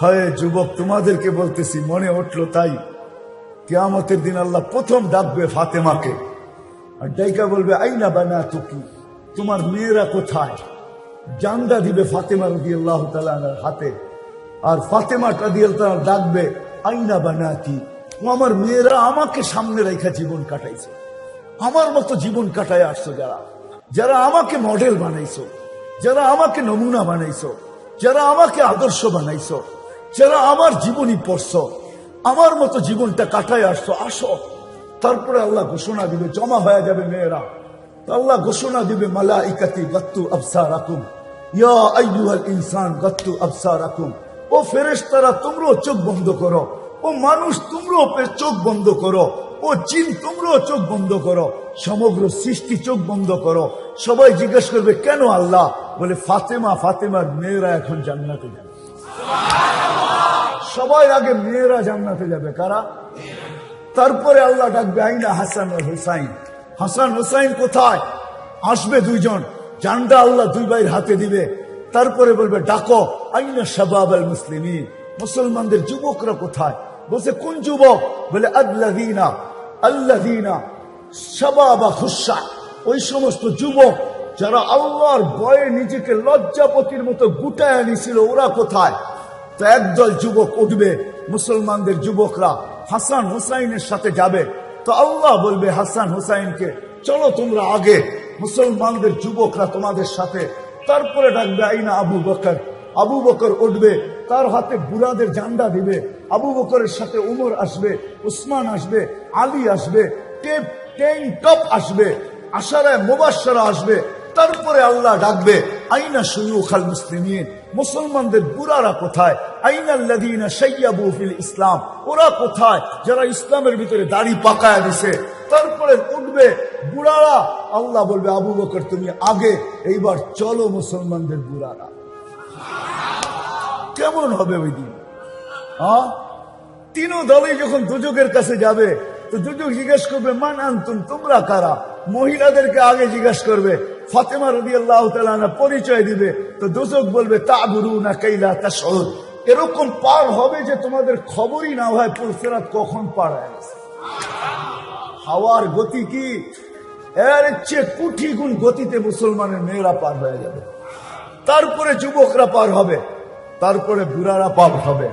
হয় যুবক, তোমাদেরকে বলতেছি, মনে উঠল তাই। কেয়ামতের দিন আল্লাহ প্রথম ডাকবে ফাতেমাকে। আর ডাইকা বলবে, আইনা বানা তুকি তোমার মেয়েরা কোথায়? জান্দা দিবে ফাতেমা রদি আল্লাহ তালার হাতে। আর ফাতেমা কাদিয়াল তালা ডাকবে, আইনা বানাতি? ও আমার মেয়েরা আমাকে সামনে রেখা জীবন কাটাইছে। আমার মতো জীবন কাটায় আসছো যারা। যারা আমাকে মডেল বানাইছো। যারা আমাকে নমুনা বানাইছো। যারা আমাকে আদর্শ বানাইছো। যারা আমার জীবনী পড়ছো, আমার মতো জীবনটা কাটায় আসছো, আসো। তারপরে আল্লাহ ঘোষণা দিবে, জমা হয়ে যাবে মেয়েরা। আল্লাহ ঘোষণা দিবে মালা ইকাতি গত্তু আফসা আইয়ুহাল ইনসান গত্তু আফসা রাকুম ও ফেরেশতারা, তোমরাও চোখ বন্ধ করো। ও মানুষ, তোমরাও চোখ বন্ধ করো। ও জিন, তোমরাও চোখ বন্ধ করো। সমগ্র সৃষ্টি চোখ বন্ধ করো। সবাই জিজ্ঞেস করবে, কেন আল্লাহ? বলে, ফাতেমা, ফাতেমার মেয়েরা এখন জান্নাতে যাবে। সবাই আগে মেয়েরা জান্নাতে যাবে, কারা? তারপরে আল্লাহ ডাকবে, আইনা হাসান আর হুসাইন। হাসান, হুসাইন কোথায়? আসবে দুইজন। জান্ডা আল্লাহ দুই ভাইয়ের হাতে দিবে। তারপরে বলবে, ডাকো, আইনা শাবাব আল মুসলিমিন। মুসলমানদের যুবকরা কোথায়? বলছে, কোন যুবক? বলে আল্লাদিনা আল্লাদিনা শাবাবা খুশা। ওই সমস্ত যুবক যারা আল্লাহর ভয়ে নিজেকে লজ্জাপতির মতো গুটায় নিছিল, ওরা কোথায়? তো একদল যুবক উঠবে, মুসলমানদের যুবকরা হাসান হুসাইনের সাথে যাবে। তো আল্লাহ বলবে, হাসান হুসাইনকে, চলো তোমরা আগে মুসলমানদের যুবকরা তোমাদের সাথে। তারপরে ডাকবে, আইনা আবু বকর। আবু বকর উঠবে, তার হাতে বুড়াদের জান্ডা দিবে। আবু বকরের সাথে উমর আসবে, উসমান আসবে, আলী আসবে টেপ টেন টপ আসবে, আশারায় মুবাসারা আসবে। তারপরে আল্লাহ ডাকবে আইনা সুয়ুখাল মুসলিমিন? মুসলমানদের বুড়ারা কোথায়? আইনাল্লাদিনা সাইয়াবু ফিল ইসলাম। ওরা কোথায়? যারা ইসলামের ভিতরে দাড়ি পাকায় দিছে। তারপরে উঠবে বুড়ারা। আল্লাহ বলবে, আবু বকর, তুমি আগে, এইবার চলো মুসলমানদের বুড়ারা। কেমন হবে ওই দিন? হ্যাঁ তিনও দলে যখন দুজকের কাছে যাবে, তো দুজক জিজ্ঞেস করবে, মান আনতুন তোমরা কারা? মহিলাদেরকে আগে জিজ্ঞেস করবে ফাতেমা রদি আল্লাহ পরিচয় দিবে, তো দুজক বলবে তা গুরু না কৈলা তা শহর এরকম পার হবে যে তোমাদের খবরই না হয় পুলসেরাত কখন পার হাওয়ার গতি কি? এর চেয়ে কুঠি গুণ গতিতে মুসলমানের মেয়েরা পার হয়ে যাবে। তারপরে যুবকরা পার হবে, তারপরে বুড়ারা পার হবে।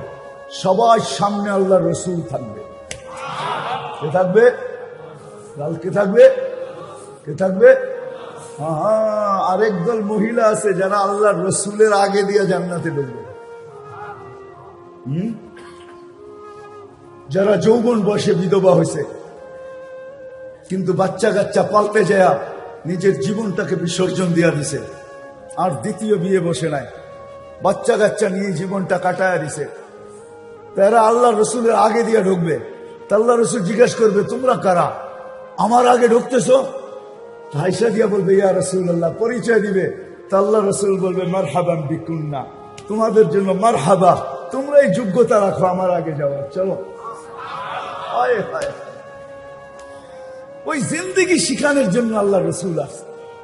সবার সামনে আল্লাহ রসুল থাকবে। কে থাকবে? লাল কে থাকবে? কে থাকবে? আরেক দল মহিলা আছে যারা আল্লাহ রসুলের আগে দিয়ে জান্নাতে ঢুকবে? যারা যৌবন বসে বিধবা হয়েছে কিন্তু বাচ্চা কাচ্চা পাল্টে যায় নিজের জীবনটাকে বিসর্জন দিয়া দিছে, আর দ্বিতীয় বিয়ে বসে নাই। বাচ্চা কাচ্চা নিয়ে জীবনটা কাটায় দিছে। তারা আল্লাহ রসুলের আগে দিয়ে ঢুকবে। তা আল্লাহ রসুল জিজ্ঞেস করবে, তোমরা কারা? আমার আগে ঢুকতেছো? হাইসা দিয়া বলবে, ইয়া রসুল আল্লাহ পরিচয় দিবে। তা আল্লাহ রসুল বলবে মার হাবান বিকুন্না, তোমাদের জন্য মার হাবা তোমরা এই যোগ্যতা রাখো, আমার আগে যাওয়ার। চলো। ওই জিন্দিগি শিখানোর জন্য আল্লাহ রসুল আসছে।